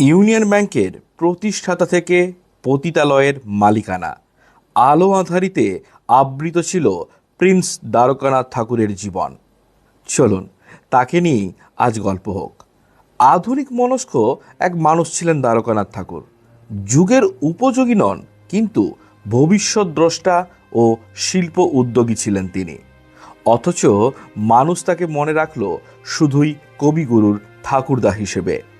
Union ব্যাংকের প্রতিষ্ঠাতা থেকে পতিতালয়ের মালিকানা। আলো আধারিতে আবৃত ছিল প্রিন্স দ্বারকানাথ ঠাকুরের জীবন। চলুন, তাকে নিয়েই আজ গল্প হোক। আধুনিক মনস্ক এক মানুষ ছিলেন দ্বারকানাথ ঠাকুর। যুগের উপযোগী নন, কিন্তু ভবিষ্যৎ দ্রষ্টা ও শিল্প উদ্যোগী ছিলেন তিনি। অথচ মানুষ তাকে মনে রাখল শুধুই কবিগুরুর ঠাকুরদা হিসেবে।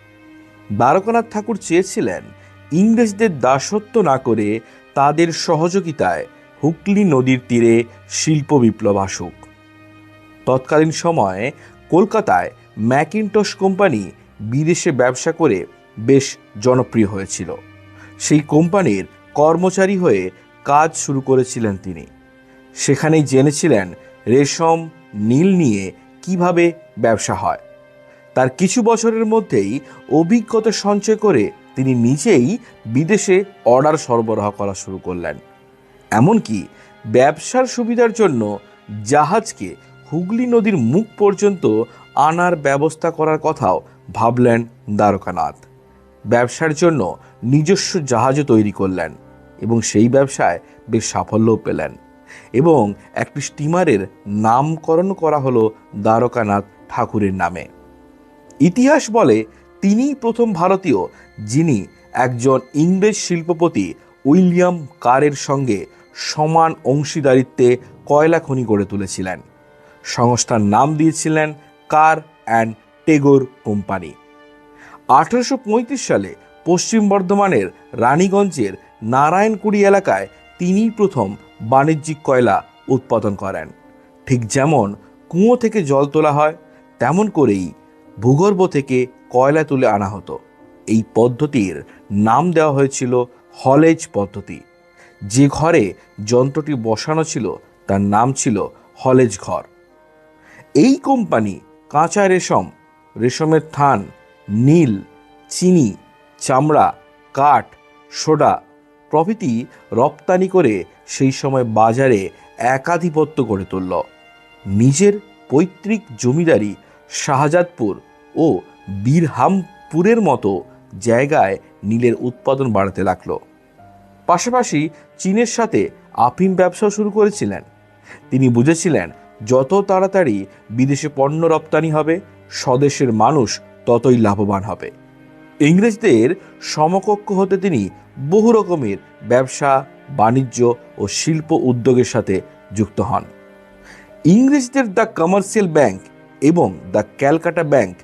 দ্বারকানাথ ঠাকুর চেয়েছিলেন ইংরেজদের দাসত্ব না করে তাদের সহযোগিতায় হুগলি নদীর তীরে শিল্প বিপ্লব আসুক। তৎকালীন সময়ে কলকাতায় ম্যাকিনটস কোম্পানি বিদেশে ব্যবসা করে বেশ জনপ্রিয় হয়েছিল। সেই কোম্পানির কর্মচারী হয়ে কাজ শুরু করেছিলেন তিনি। সেখানেই জেনেছিলেন রেশম, নীল নিয়ে কীভাবে ব্যবসা হয়। তার কিছু বছরের মধ্যেই অভিজ্ঞতা সঞ্চয় করে তিনি নিজেই বিদেশে অর্ডার সরবরাহ করা শুরু করলেন। এমনকি ব্যবসার সুবিধার জন্য জাহাজকে হুগলি নদীর মুখ পর্যন্ত আনার ব্যবস্থা করার কথাও ভাবলেন দ্বারকানাথ। ব্যবসার জন্য নিজস্ব জাহাজও তৈরি করলেন এবং সেই ব্যবসায় বেশ সাফল্যও পেলেন এবং একটি স্টিমারের নামকরণ করা হলো দ্বারকানাথ ঠাকুরের নামে। ইতিহাস বলে তিনিই প্রথম ভারতীয়, যিনি একজন ইংরেজ শিল্পপতি উইলিয়াম কারের সঙ্গে সমান অংশীদারিত্বে কয়লা খনি গড়ে তুলেছিলেন। সংস্থার নাম দিয়েছিলেন কার অ্যান্ড টেগোর কোম্পানি। আঠারোশো সালে পশ্চিম বর্ধমানের রানীগঞ্জের নারায়ণকুড়ি এলাকায় তিনিই প্রথম বাণিজ্যিক কয়লা উৎপাদন করেন। ঠিক যেমন কুঁয়ো থেকে জল তোলা হয়, তেমন করেই ভূগর্ভ থেকে কয়লা তুলে আনা হতো। এই পদ্ধতির নাম দেওয়া হয়েছিল হলেজ পদ্ধতি। যে ঘরে যন্ত্রটি বসানো ছিল, তার নাম ছিল হলেজ ঘর। এই কোম্পানি কাঁচা রেশম, রেশমের থান, নীল, চিনি, চামড়া, কাঠ, সোডা প্রভৃতি রপ্তানি করে সেই সময় বাজারে একাধিপত্য গড়ে তুলল। নিজের পৈতৃক জমিদারি শাহজাদপুর ও বীরহামপুরের মতো জায়গায় নীলের উৎপাদন বাড়াতে লাগল। পাশাপাশি চীনের সাথে আফিম ব্যবসাও শুরু করেছিলেন। তিনি বুঝেছিলেন, যত তাড়াতাড়ি বিদেশে পণ্য রপ্তানি হবে, স্বদেশের মানুষ ততই লাভবান হবে। ইংরেজদের সমকক্ষ হতে তিনি বহু রকমের ব্যবসা, বাণিজ্য ও শিল্প উদ্যোগের সাথে যুক্ত হন। ইংরেজদের দ্য কমার্শিয়াল ব্যাংক এবং দ্য ক্যালকাটা ব্যাংক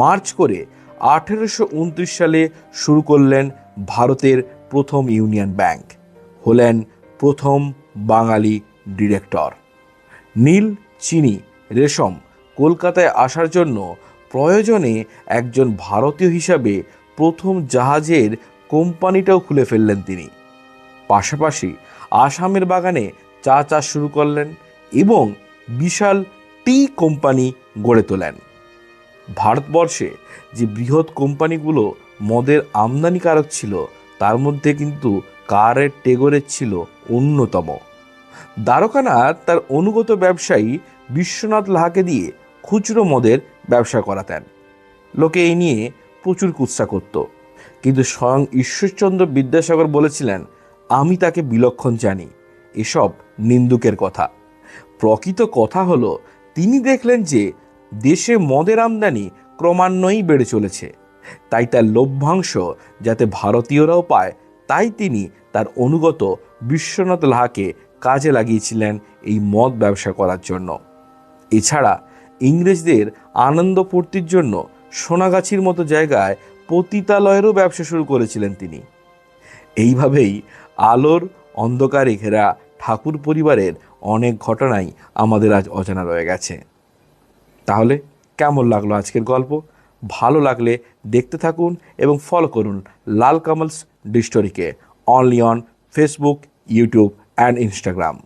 মার্চ করে আঠেরোশো উনত্রিশ সালে শুরু করলেন ভারতের প্রথম ইউনিয়ন ব্যাংক, হলেন প্রথম বাঙালি ডিরেক্টর। নীল চিনি রেশম কলকাতায় আসার জন্য প্রয়োজনে একজন ভারতীয় হিসাবে প্রথম জাহাজের কোম্পানিটাও খুলে ফেললেন তিনি। পাশাপাশি আসামের বাগানে চা চাষ শুরু করলেন এবং বিশাল টি কোম্পানি গড়ে তোলেন। ভারতবর্ষে যে বৃহৎ কোম্পানিগুলো মদের আমদানিকারক ছিল, তার মধ্যে কিন্তু কারের টেগরের ছিল অন্যতম। দ্বারকানাথ তার অনুগত ব্যবসায়ী বিশ্বনাথ লাহাকে দিয়ে খুচরো মদের ব্যবসা করাতেন। লোকে এই নিয়ে প্রচুর কুৎসা করত। কিন্তু স্বয়ং ঈশ্বরচন্দ্র বিদ্যাসাগর বলেছিলেন, আমি তাকে বিলক্ষণ জানি। এসব নিন্দুকের কথা। প্রকৃত কথা হলো তিনি দেখলেন যে দেশে মদের আমদানি ক্রমান্বয়েই বেড়ে চলেছে। তাই তার লভ্যাংশ যাতে ভারতীয়রাও পায়, তাই তিনি তার অনুগত বিশ্বনাথ লাহাকে কাজে লাগিয়েছিলেন এই মদ ব্যবসা করার জন্য। এছাড়া ইংরেজদের আনন্দ পূর্তির জন্য সোনাগাছির মতো জায়গায় পতিতালয়েরও ব্যবসা শুরু করেছিলেন তিনি। এইভাবেই আলোর অন্ধকারে ঘেরা ঠাকুর পরিবারের অনেক ঘটনাই আমাদের আজ অজানা রয়ে গেছে। তাহলে কেমন লাগল আজকের গল্প? ভালো লাগলে দেখতে থাকুন এবং ফলো করুন লাল কামলস ডিস্টোরিকে only on Facebook YouTube and Instagram